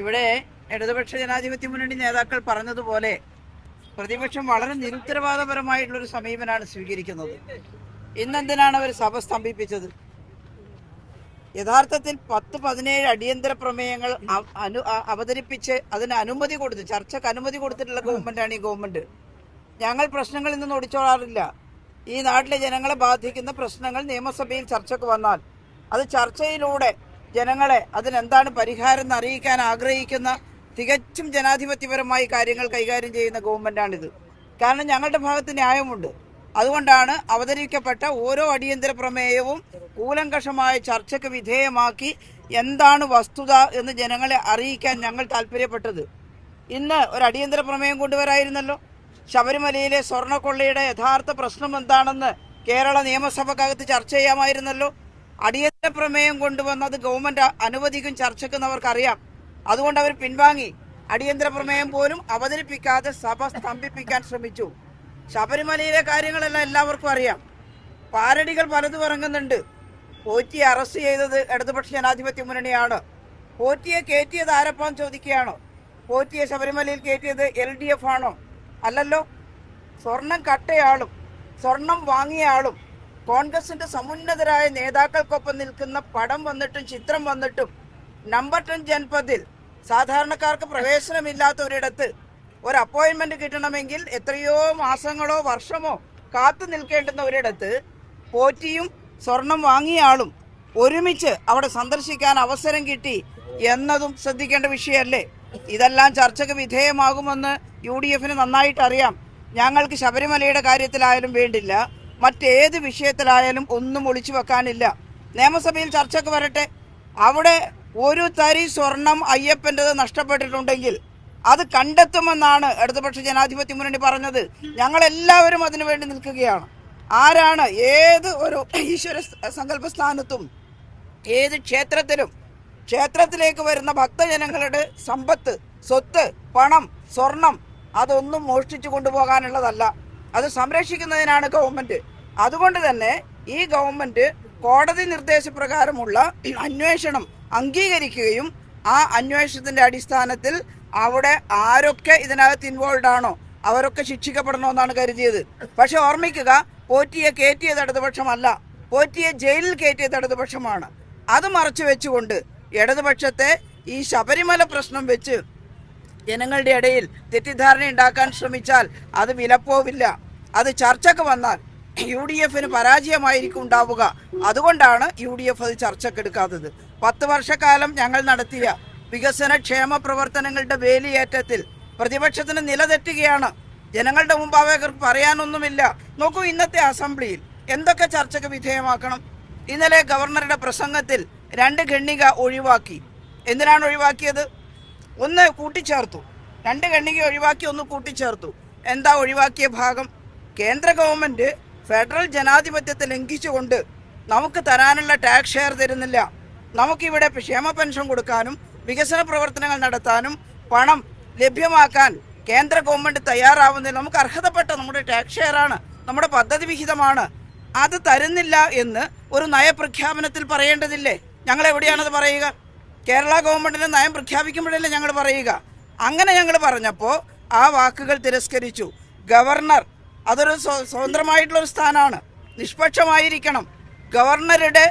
ഇവിടെ ഇടതുപക്ഷ ജനാധിപത്യ മുന്നണി നേതാക്കൾ പറഞ്ഞതുപോലെ പ്രതിപക്ഷം വളരെ നിരുത്തരവാദപരമായിട്ടുള്ള ഒരു സമീപനമാണ് സ്വീകരിക്കുന്നത്. ഇന്നെന്തിനാണ് അവർ സഭ സ്തംഭിപ്പിച്ചത്? യഥാർത്ഥത്തിൽ പത്ത് പതിനേഴ് അടിയന്തര പ്രമേയങ്ങൾ അനു അവതരിപ്പിച്ച് അതിന് അനുമതി കൊടുത്ത് ചർച്ചക്ക് അനുമതി കൊടുത്തിട്ടുള്ള ഗവൺമെന്റാണ് ഈ ഗവൺമെന്റ്. ഞങ്ങൾ പ്രശ്നങ്ങളിൽ നിന്ന് ഒടിച്ചോളാറില്ല ഈ നാട്ടിലെ ജനങ്ങളെ ബാധിക്കുന്ന പ്രശ്നങ്ങൾ നിയമസഭയിൽ ചർച്ചക്ക് വന്നാൽ അത് ചർച്ചയിലൂടെ ജനങ്ങളെ അതിനെന്താണ് പരിഹാരം എന്ന് അറിയിക്കാൻ ആഗ്രഹിക്കുന്ന തികച്ചും ജനാധിപത്യപരമായി കാര്യങ്ങൾ കൈകാര്യം ചെയ്യുന്ന ഗവൺമെന്റാണിത് കാരണം ഞങ്ങളുടെ ഭാഗത്ത് ന്യായമുണ്ട്. അതുകൊണ്ടാണ് അവതരിക്കപ്പെട്ട ഓരോ അടിയന്തര പ്രമേയവും കൂലങ്കഷമായ ചർച്ചയ്ക്ക് വിധേയമാക്കി എന്താണ് വസ്തുത എന്ന് ജനങ്ങളെ അറിയിക്കാൻ ഞങ്ങൾ താല്പര്യപ്പെട്ടത്. ഇന്ന് ഒരു അടിയന്തര പ്രമേയം കൊണ്ടുവരായിരുന്നല്ലോ. ശബരിമലയിലെ സ്വർണക്കൊള്ളയുടെ യഥാർത്ഥ പ്രശ്നം എന്താണെന്ന് കേരള നിയമസഭക്കകത്ത് ചർച്ച ചെയ്യാമായിരുന്നല്ലോ. അടിയന്തര പ്രമേയം കൊണ്ടുവന്നത് ഗവൺമെന്റ് അനുവദിക്കും ചർച്ചയ്ക്കെന്ന് അവർക്കറിയാം അതുകൊണ്ട് അവർ പിൻവാങ്ങി. അടിയന്തര പ്രമേയം പോലും അവതരിപ്പിക്കാതെ സഭ സ്തംഭിപ്പിക്കാൻ ശ്രമിച്ചു. ശബരിമലയിലെ കാര്യങ്ങളെല്ലാം എല്ലാവർക്കും അറിയാം. പാരടികൾ പലതും ഇറങ്ങുന്നുണ്ട് പോറ്റിയെ അറസ്റ്റ് ചെയ്തത് ഇടതുപക്ഷ ജനാധിപത്യ മുന്നണിയാണ്. പോറ്റിയെ കയറ്റിയത് ആരപ്പാന്ന് ചോദിക്കുകയാണോ? പോറ്റിയെ ശബരിമലയിൽ കയറ്റിയത് എൽ ഡി എഫ് ആണോ? അല്ലല്ലോ. സ്വർണം കട്ടയാളും സ്വർണം വാങ്ങിയ ആളും കോൺഗ്രസിന്റെ സമുന്നതരായ നേതാക്കൾക്കൊപ്പം നിൽക്കുന്ന പടം വന്നിട്ടും ചിത്രം വന്നിട്ടും നമ്പർ ടെൻ ജൻപതിൽ സാധാരണക്കാർക്ക് പ്രവേശനമില്ലാത്ത ഒരിടത്ത് ഒരു അപ്പോയിന്റ്മെന്റ് കിട്ടണമെങ്കിൽ എത്രയോ മാസങ്ങളോ വർഷമോ കാത്തു നിൽക്കേണ്ടുന്ന ഒരിടത്ത് പോറ്റിയും സ്വർണം വാങ്ങിയ ആളും ഒരുമിച്ച് അവിടെ സന്ദർശിക്കാൻ അവസരം കിട്ടി എന്നതും ശ്രദ്ധിക്കേണ്ട വിഷയമല്ലേ? ഇതെല്ലാം ചർച്ചയ്ക്ക് വിധേയമാകുമെന്ന് യു ഡി എഫിന് നന്നായിട്ട് അറിയാം ഞങ്ങൾക്ക് ശബരിമലയുടെ കാര്യത്തിലായാലും വേണ്ടില്ല. മറ്റേത് വിഷയത്തിലായാലും ഒന്നും ഒളിച്ചു വെക്കാനില്ല. നിയമസഭയിൽ ചർച്ചയ്ക്ക് വരട്ടെ. അവിടെ ഒരു തരി സ്വർണം അയ്യപ്പന്റെത് നഷ്ടപ്പെട്ടിട്ടുണ്ടെങ്കിൽ അത് കണ്ടെത്തുമെന്നാണ് ഇടതുപക്ഷ ജനാധിപത്യ മുന്നണി പറഞ്ഞത്. ഞങ്ങളെല്ലാവരും അതിനുവേണ്ടി അതിനു വേണ്ടി നിൽക്കുകയാണ്. ആരാണ് ഏത് ഒരു ഈശ്വര സങ്കല്പ സ്ഥാനത്തും ഏത് ക്ഷേത്രത്തിലും ക്ഷേത്രത്തിലേക്ക് വരുന്ന ഭക്തജനങ്ങളുടെ സമ്പത്ത് സ്വത്ത് പണം സ്വർണം അതൊന്നും മോഷ്ടിച്ചു കൊണ്ടുപോകാനുള്ളതല്ല. അത് സംരക്ഷിക്കുന്നതിനാണ് ഗവൺമെന്റ്. അതുകൊണ്ട് തന്നെ ഈ ഗവൺമെന്റ് കോടതി നിർദ്ദേശപ്രകാരമുള്ള അന്വേഷണം അംഗീകരിക്കുകയും ആ അന്വേഷണത്തിന്റെ അടിസ്ഥാനത്തിൽ അവിടെ ആരൊക്കെ ഇതിനകത്ത് ഇൻവോൾവ് ആണോ അവരൊക്കെ ശിക്ഷിക്കപ്പെടണമെന്നാണ് കരുതിയത്. പക്ഷെ ഓർമ്മിക്കുക പോറ്റിയെ കയറ്റിയത് ഇടതുപക്ഷമല്ല. പോറ്റിയെ ജയിലിൽ കയറ്റിയത് ഇടതുപക്ഷമാണ്. അത് മറച്ചു വെച്ചുകൊണ്ട് ഇടതുപക്ഷത്തെ ഈ ശബരിമല പ്രശ്നം വെച്ച് ജനങ്ങളുടെ ഇടയിൽ തെറ്റിദ്ധാരണ ഉണ്ടാക്കാൻ ശ്രമിച്ചാൽ അത് വിലപ്പോവില്ല. അത് ചർച്ചക്ക് വന്നാൽ യു ഡി എഫിന് പരാജയമായിരിക്കും ഉണ്ടാവുക. അതുകൊണ്ടാണ് യു ഡി എഫ് അത് ചർച്ചക്കെടുക്കാത്തത്. പത്ത് വർഷക്കാലം ഞങ്ങൾ നടത്തിയ വികസന ക്ഷേമ പ്രവർത്തനങ്ങളുടെ വേലിയേറ്റത്തിൽ പ്രതിപക്ഷത്തിന് നിലതെറ്റുകയാണ് ജനങ്ങളുടെ മുമ്പ് അവർക്ക് പറയാനൊന്നുമില്ല. നോക്കൂ ഇന്നത്തെ അസംബ്ലിയിൽ എന്തൊക്കെ ചർച്ചയ്ക്ക് വിധേയമാക്കണം? ഇന്നലെ ഗവർണറുടെ പ്രസംഗത്തിൽ രണ്ട് ഖണ്ണിക ഒഴിവാക്കി. എന്തിനാണ് ഒഴിവാക്കിയത്? ഒന്ന് കൂട്ടിച്ചേർത്തു. രണ്ട് ഖണ്ണിക ഒഴിവാക്കി ഒന്ന് കൂട്ടിച്ചേർത്തു. എന്താ ഒഴിവാക്കിയ ഭാഗം? കേന്ദ്ര ഗവൺമെന്റ് ഫെഡറൽ ജനാധിപത്യത്തെ ലംഘിച്ചുകൊണ്ട് നമുക്ക് തരാനുള്ള ടാക്സ് ഷെയർ തരുന്നില്ല. നമുക്കിവിടെ ക്ഷേമ പെൻഷൻ കൊടുക്കാനും വികസന പ്രവർത്തനങ്ങൾ നടത്താനും പണം ലഭ്യമാക്കാൻ കേന്ദ്ര ഗവൺമെന്റ് തയ്യാറാവുന്നതിൽ നമുക്ക് അർഹതപ്പെട്ട നമ്മുടെ ടാക്സ് ഷെയറാണ് നമ്മുടെ പദ്ധതി വിഹിതമാണ്. അത് തരുന്നില്ല എന്ന് ഒരു നയപ്രഖ്യാപനത്തിൽ പറയേണ്ടതില്ലേ? ഞങ്ങൾ എവിടെയാണത് പറയുക? കേരള ഗവൺമെന്റിന് നയം പ്രഖ്യാപിക്കുമ്പോഴല്ലേ ഞങ്ങൾ പറയുക? അങ്ങനെ ഞങ്ങൾ പറഞ്ഞപ്പോൾ ആ വാക്കുകൾ തിരസ്കരിച്ചു. ഗവർണർ അതൊരു സ്വതന്ത്രമായിട്ടുള്ളൊരു സ്ഥാനമാണ്. നിഷ്പക്ഷമായിരിക്കണം. ഗവർണറുടെ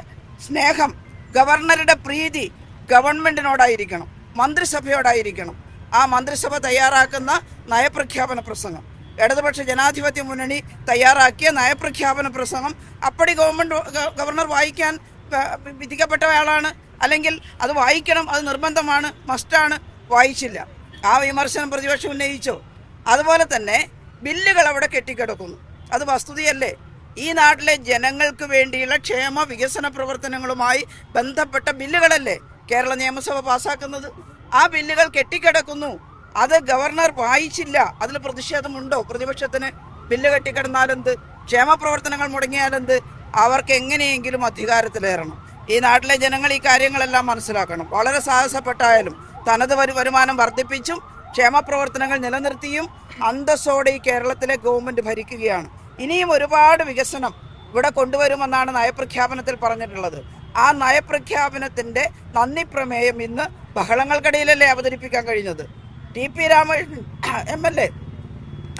സ്നേഹം ഗവർണറുടെ പ്രീതി ഗവൺമെന്റിനോടായിരിക്കണം മന്ത്രിസഭയോടായിരിക്കണം. ആ മന്ത്രിസഭ തയ്യാറാക്കുന്ന നയപ്രഖ്യാപന പ്രസംഗം. ഇടതുപക്ഷ ജനാധിപത്യ മുന്നണി തയ്യാറാക്കിയ നയപ്രഖ്യാപന പ്രസംഗം അപ്പടി ഗവൺമെന്റ് ഗവർണർ വായിക്കാൻ വിധിക്കപ്പെട്ട വിധിക്കപ്പെട്ടയാളാണ് അല്ലെങ്കിൽ അത് വായിക്കണം അത് നിർബന്ധമാണ് മസ്റ്റാണ് വായിച്ചില്ല. ആ വിമർശനം പ്രതിപക്ഷം ഉന്നയിച്ചു. അതുപോലെ തന്നെ ബില്ലുകൾ അവിടെ കെട്ടിക്കിടക്കുന്നു. അത് വസ്തുതയല്ലേ? ഈ നാട്ടിലെ ജനങ്ങൾക്ക് വേണ്ടിയുള്ള ക്ഷേമ വികസന പ്രവർത്തനങ്ങളുമായി ബന്ധപ്പെട്ട ബില്ലുകളല്ലേ കേരള നിയമസഭ പാസാക്കുന്നത്? ആ ബില്ലുകൾ കെട്ടിക്കിടക്കുന്നു. അത് ഗവർണർ വായിച്ചില്ല. അതിൽ പ്രതിഷേധമുണ്ടോ? പ്രതിപക്ഷത്തിന് ബില്ല് കെട്ടിക്കിടന്നാലെന്ത്? ക്ഷേമ പ്രവർത്തനങ്ങൾ മുടങ്ങിയാലെന്ത്? അവർക്ക് എങ്ങനെയെങ്കിലും അധികാരത്തിലേറണം. ഈ നാട്ടിലെ ജനങ്ങൾ ഈ കാര്യങ്ങളെല്ലാം മനസ്സിലാക്കണം. വളരെ സാഹസപ്പെട്ടായാലും തനത് വരുമാനം വർദ്ധിപ്പിച്ചും ക്ഷേമ പ്രവർത്തനങ്ങൾ നിലനിർത്തിയും അന്തസ്സോടെ ഈ കേരളത്തിലെ ഗവൺമെന്റ് ഭരിക്കുകയാണ്. ഇനിയും ഒരുപാട് വികസനം ഇവിടെ കൊണ്ടുവരുമെന്നാണ് നയപ്രഖ്യാപനത്തിൽ പറഞ്ഞിട്ടുള്ളത്. ആ നയപ്രഖ്യാപനത്തിന്റെ നന്ദി പ്രമേയം ഇന്ന് ബഹളങ്ങൾക്കിടയിലല്ലേ അവതരിപ്പിക്കാൻ കഴിഞ്ഞത്? T P Ramakrishnan M L A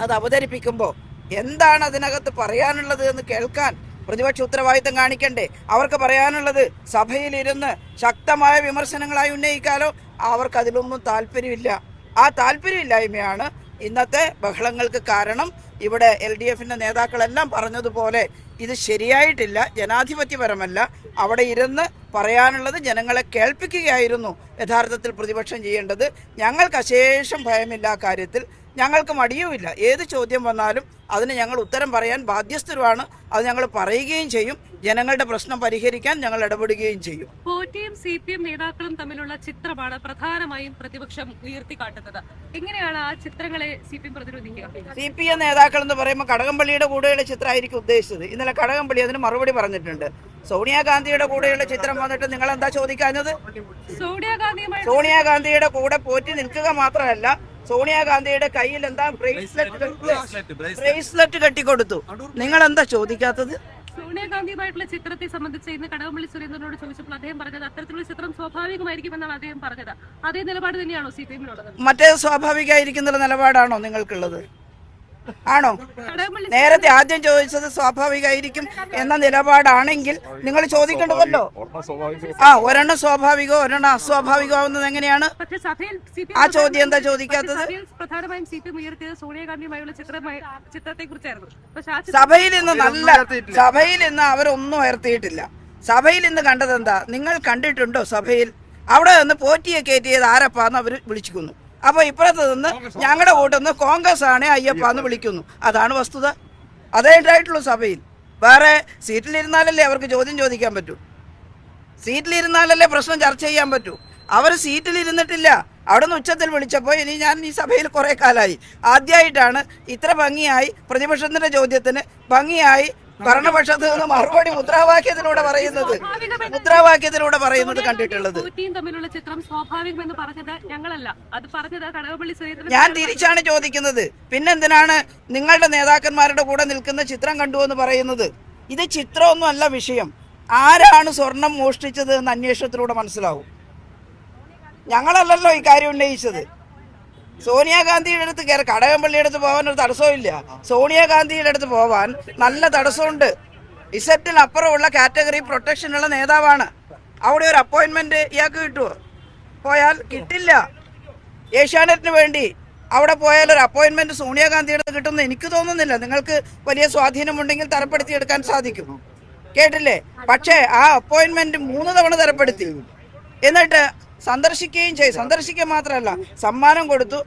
അത് അവതരിപ്പിക്കുമ്പോൾ എന്താണ് അതിനകത്ത് പറയാനുള്ളത് എന്ന് കേൾക്കാൻ പ്രതിപക്ഷ ഉത്തരവാദിത്തം കാണിക്കണ്ടേ? അവർക്ക് പറയാനുള്ളത് സഭയിലിരുന്ന് ശക്തമായ വിമർശനങ്ങളായി ഉന്നയിക്കാലോ? അവർക്ക് അതിലൊന്നും താല്പര്യമില്ല. ആ താല്പര്യമില്ലായ്മയാണ് ഇന്നത്തെ ബഹളങ്ങൾക്ക് കാരണം. ഇവിടെ എൽ ഡി എഫിന്റെ നേതാക്കളെല്ലാം പറഞ്ഞതുപോലെ ഇത് ശരിയായിട്ടില്ല ജനാധിപത്യപരമല്ല. അവിടെ ഇരുന്ന് പറയാനുള്ളത് ജനങ്ങളെ കേൾപ്പിക്കുകയായിരുന്നു യഥാർത്ഥത്തിൽ പ്രതിപക്ഷം ചെയ്യേണ്ടത്. ഞങ്ങൾക്ക് അശേഷം ഭയമില്ല കാര്യത്തിൽ. ഞങ്ങൾക്ക് മടിയുമില്ല. ഏത് ചോദ്യം വന്നാലും അതിന് ഞങ്ങൾ ഉത്തരം പറയാൻ ബാധ്യസ്ഥരുമാണ്. അത് ഞങ്ങൾ പറയുകയും ചെയ്യും. ജനങ്ങളുടെ പ്രശ്നം പരിഹരിക്കാൻ ഞങ്ങൾ ഇടപെടുകയും ചെയ്യും. പോറ്റിയും സി പി എം നേതാക്കളും തമ്മിലുള്ള ചിത്രമാണ് പ്രധാനമായും പ്രതിപക്ഷം ഉയർത്തിക്കാട്ടുന്നത്. എങ്ങനെയാണ് ആ ചിത്രങ്ങളെ സി പി എം പ്രതിരോധിക്കുക? സി പി എം നേതാക്കൾ എന്ന് പറയുമ്പോൾ കടകംപള്ളിയുടെ കൂടെയുള്ള ചിത്രമായിരിക്കും ഉദ്ദേശിച്ചത്. ഇന്നലെ കടകംപള്ളി അതിന് മറുപടി പറഞ്ഞിട്ടുണ്ട്. സോണിയാഗാന്ധിയുടെ കൂടെയുള്ള ചിത്രം വന്നിട്ട് നിങ്ങൾ എന്താ ചോദിക്കാഞ്ഞത് സോണിയാഗാന്ധിയുടെ കൂടെ പോറ്റി നിൽക്കുക മാത്രമല്ല സോണിയാഗാന്ധിയുടെ കയ്യിൽ എന്താ ബ്രേസ്ലെറ്റ് ബ്രേസ്ലെറ്റ് കെട്ടിക്കൊടുത്തു. നിങ്ങൾ എന്താ ചോദിക്കാത്തത്? സോണിയാഗാന്ധിയുമായിട്ടുള്ള ചിത്രത്തെ സംബന്ധിച്ച് ഇന്ന് കടകംപള്ളി സുരേന്ദ്രനോട് ചോദിച്ചപ്പോൾ അദ്ദേഹം പറഞ്ഞത് അത്തരത്തിലുള്ള ചിത്രം സ്വാഭാവികമായിരിക്കുമെന്നാണ് അദ്ദേഹം പറഞ്ഞത്. അതേ നിലപാട് തന്നെയാണോ സി പി എമ്മിനുള്ളത്? മറ്റേ സ്വാഭാവികമായിരിക്കുന്ന നിലപാടാണോ നിങ്ങൾക്കുള്ളത്? ആണോ? നേരത്തെ ആദ്യം ചോദിച്ചത് സ്വാഭാവികമായിരിക്കും എന്ന നിലപാടാണെങ്കിൽ നിങ്ങൾ ചോദിക്കേണ്ടതല്ലോ. ആ ഒരെണ്ണം സ്വാഭാവികോ ഒരെണ്ണം അസ്വാഭാവികമാവുന്നത് എങ്ങനെയാണ്? ആ ചോദ്യം എന്താ ചോദിക്കാത്തത്? സഭയിൽ ഇന്ന് നല്ല സഭയിൽ ഇന്ന് അവരൊന്നും ഉയർത്തിയിട്ടില്ല. സഭയിൽ ഇന്ന് കണ്ടത് എന്താ? നിങ്ങൾ കണ്ടിട്ടുണ്ടോ സഭയിൽ? അവിടെ നിന്ന് പോറ്റിയെ കയറ്റിയത് ആരപ്പാന്ന് അവർ വിളിച്ചിരിക്കുന്നു അപ്പൊ ഇപ്പുറത്ത് നിന്ന് ഞങ്ങളുടെ കൂട്ടിൽ നിന്ന് കോൺഗ്രസ് ആണ് അയ്യപ്പ എന്ന് വിളിക്കുന്നു. അതാണ് വസ്തുത. അതേ ഉണ്ടായിട്ടുള്ളൂ സഭയിൽ. വേറെ സീറ്റിലിരുന്നാലല്ലേ അവർക്ക് ചോദ്യം ചോദിക്കാൻ പറ്റൂ? സീറ്റിലിരുന്നാലല്ലേ പ്രശ്നം ചർച്ച ചെയ്യാൻ പറ്റൂ? അവർ സീറ്റിലിരുന്നിട്ടില്ല. അവിടെ നിന്ന് ഉച്ചത്തിൽ വിളിച്ചപ്പോൾ ഇനി ഞാൻ ഈ സഭയിൽ കുറേ കാലമായി ആദ്യമായിട്ടാണ് ഇത്ര ഭംഗിയായി പ്രതിപക്ഷത്തിന്റെ ചോദ്യത്തിന് ഭംഗിയായി ഭരണപക്ഷത്ത് നിന്ന് മറുപടി മുദ്രാവാക്യത്തിലൂടെ പറയുന്നത് മുദ്രാവാക്യത്തിലൂടെ പറയുന്നത് കണ്ടിട്ടുള്ളത്. പോറ്റിയും തമ്മിലുള്ള ചിത്രം സ്വാഭാവികമെന്ന് പറഞ്ഞത് ഞങ്ങളല്ല. അത് പറഞ്ഞത് കടകംപള്ളി സുരേന്ദ്രൻ ഞാൻ തിരിച്ചാണ് ചോദിക്കുന്നത്. പിന്നെന്തിനാണ് നിങ്ങളുടെ നേതാക്കന്മാരുടെ കൂടെ നിൽക്കുന്ന ചിത്രം കണ്ടു എന്ന് പറയുന്നത്? ഇത് ചിത്രമൊന്നും അല്ല വിഷയം. ആരാണ് സ്വർണം മോഷ്ടിച്ചത് എന്ന് അന്വേഷണത്തിലൂടെ മനസ്സിലാവും. ഞങ്ങളല്ലല്ലോ ഈ കാര്യം ഉന്നയിച്ചത്. സോണിയാഗാന്ധിയുടെ അടുത്ത് കയറി കടകംപള്ളിയുടെ അടുത്ത് പോകാൻ ഒരു തടസ്സവും ഇല്ല സോണിയാഗാന്ധിയുടെ അടുത്ത് പോവാൻ നല്ല തടസ്സമുണ്ട്. ഇസറ്റിൽ അപ്പുറമുള്ള കാറ്റഗറി പ്രൊട്ടക്ഷനുള്ള നേതാവാണ്. അവിടെ ഒരു അപ്പോയിൻമെന്റ് ഇയാൾക്ക് കിട്ടുമോ പോയാൽ കിട്ടില്ല. ഏഷ്യാനെറ്റിന് വേണ്ടി അവിടെ പോയാൽ ഒരു അപ്പോയിന്റ്മെന്റ് സോണിയാഗാന്ധിയുടെ കിട്ടുമെന്ന് എനിക്ക് തോന്നുന്നില്ല. നിങ്ങൾക്ക് വലിയ സ്വാധീനമുണ്ടെങ്കിൽ തരപ്പെടുത്തിയെടുക്കാൻ സാധിക്കും. കേട്ടില്ലേ? പക്ഷേ ആ അപ്പോയിന്റ്മെന്റ് മൂന്ന് തവണ തരപ്പെടുത്തി. എന്നിട്ട് സന്ദർശിക്കുകയും ചെയ്യും സന്ദർശിക്കുക മാത്രമല്ല സമ്മാനം കൊടുത്തു.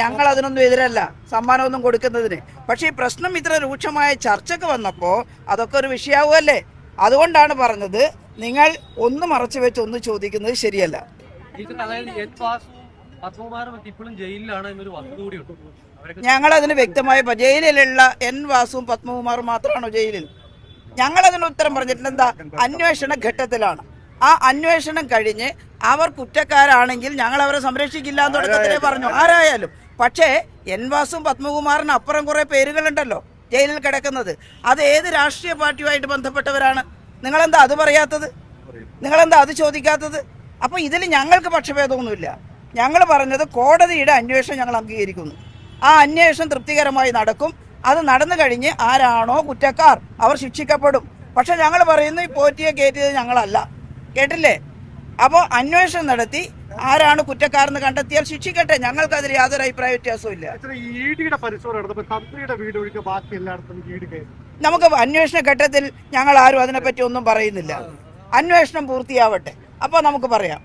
ഞങ്ങൾ അതിനൊന്നും എതിരല്ല സമ്മാനമൊന്നും കൊടുക്കുന്നതിന്. പക്ഷേ ഈ പ്രശ്നം ഇത്ര രൂക്ഷമായ ചർച്ചക്ക് വന്നപ്പോൾ അതൊക്കെ ഒരു വിഷയാവുമല്ലേ അതുകൊണ്ടാണ് പറഞ്ഞത് നിങ്ങൾ ഒന്ന് മറച്ചു വെച്ച് ഒന്ന് ചോദിക്കുന്നത് ശരിയല്ല. ഇപ്പോഴും ജയിലിലാണ് എന്നൊരു വസ്തുത കൂടിയുണ്ട് ഞങ്ങൾ അതിന് വ്യക്തമായ ജയിലിലുള്ള എൻ വാസുവും പത്മകുമാറും മാത്രമാണോ ജയിലിൽ? ഞങ്ങൾ അതിന് ഉത്തരം പറഞ്ഞിട്ടുണ്ട് എന്താ അന്വേഷണ ഘട്ടത്തിലാണ്. ആ അന്വേഷണം കഴിഞ്ഞ് അവർ കുറ്റക്കാരാണെങ്കിൽ ഞങ്ങൾ അവരെ സംരക്ഷിക്കില്ല എന്ന് തുടക്കത്തിലേ പറഞ്ഞു. ആരായാലും. പക്ഷേ എൻ വാസും പത്മകുമാറിന് അപ്പുറം കുറെ പേരുകളുണ്ടല്ലോ ജയിലിൽ കിടക്കുന്നത്. അത് ഏത് രാഷ്ട്രീയ പാർട്ടിയുമായിട്ട് ബന്ധപ്പെട്ടവരാണ്? നിങ്ങളെന്താ അത് പറയാത്തത്? നിങ്ങളെന്താ അത് ചോദിക്കാത്തത്? അപ്പോൾ ഇതിൽ ഞങ്ങൾക്ക് പക്ഷഭേദമൊന്നുമില്ല. ഞങ്ങൾ പറഞ്ഞത് കോടതിയുടെ അന്വേഷണം ഞങ്ങൾ അംഗീകരിക്കുന്നു. ആ അന്വേഷണം തൃപ്തികരമായി നടക്കും. അത് നടന്നു കഴിഞ്ഞ് ആരാണോ കുറ്റക്കാർ. അവർ ശിക്ഷിക്കപ്പെടും. പക്ഷെ ഞങ്ങൾ പറയുന്നു ഈ പോറ്റിയെ കയറ്റിയത് ഞങ്ങളല്ല. കേട്ടില്ലേ? അപ്പോൾ അന്വേഷണം നടത്തി ആരാണ് കുറ്റക്കാരെന്ന് കണ്ടെത്തിയാൽ ശിക്ഷിക്കട്ടെ. ഞങ്ങൾക്ക് അതിൽ യാതൊരു അഭിപ്രായ വ്യത്യാസവും ഇല്ല. നമുക്ക് അന്വേഷണ ഘട്ടത്തിൽ ഞങ്ങൾ ആരും അതിനെപ്പറ്റി ഒന്നും പറയുന്നില്ല. അന്വേഷണം പൂർത്തിയാവട്ടെ. അപ്പോൾ നമുക്ക് പറയാം.